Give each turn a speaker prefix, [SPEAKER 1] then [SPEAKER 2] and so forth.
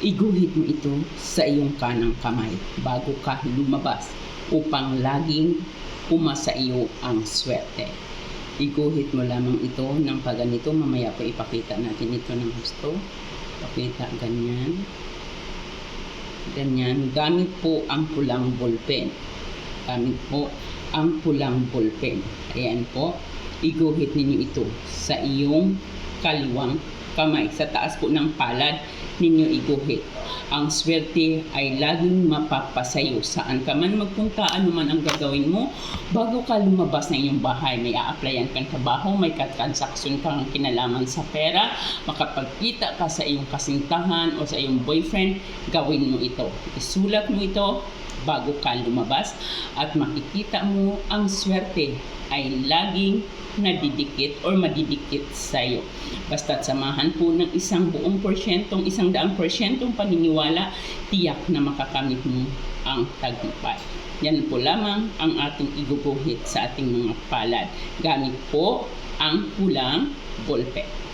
[SPEAKER 1] Iguhit mo ito sa iyong kanang kamay bago ka lumabas upang laging uma sa iyo ang swerte. Iguhit mo lamang ito ng paganito. Mamaya po ipakita natin ito ng gusto. Pakita ganyan. Ganyan. Gamit po ang pulang ballpen. Gamit po ang pulang ballpen. Ayan po. Iguhit ninyo ito sa iyong kaliwang kamay. Sa taas po ng palad ninyo iguhit. Ang swerte ay laging mapapasayo. Saan ka man magpunta, ano man ang gagawin mo, bago ka lumabas ng iyong bahay, may a-applyan kang trabaho, may katransaksyon kang kinalaman sa pera, makapagkita ka sa iyong kasintahan o sa iyong boyfriend, gawin mo ito. Isulat mo ito bago ka lumabas at makikita mo ang swerte ay laging nadidikit or madidikit sa iyo. Basta't samahan po ng isang buong porsyentong, isang daang porsyentong paniniwala, tiyak na makakamit mo ang tagumpay. Yan po lamang ang ating iguguhit sa ating mga palad. Gamit po ang pulang ballpen.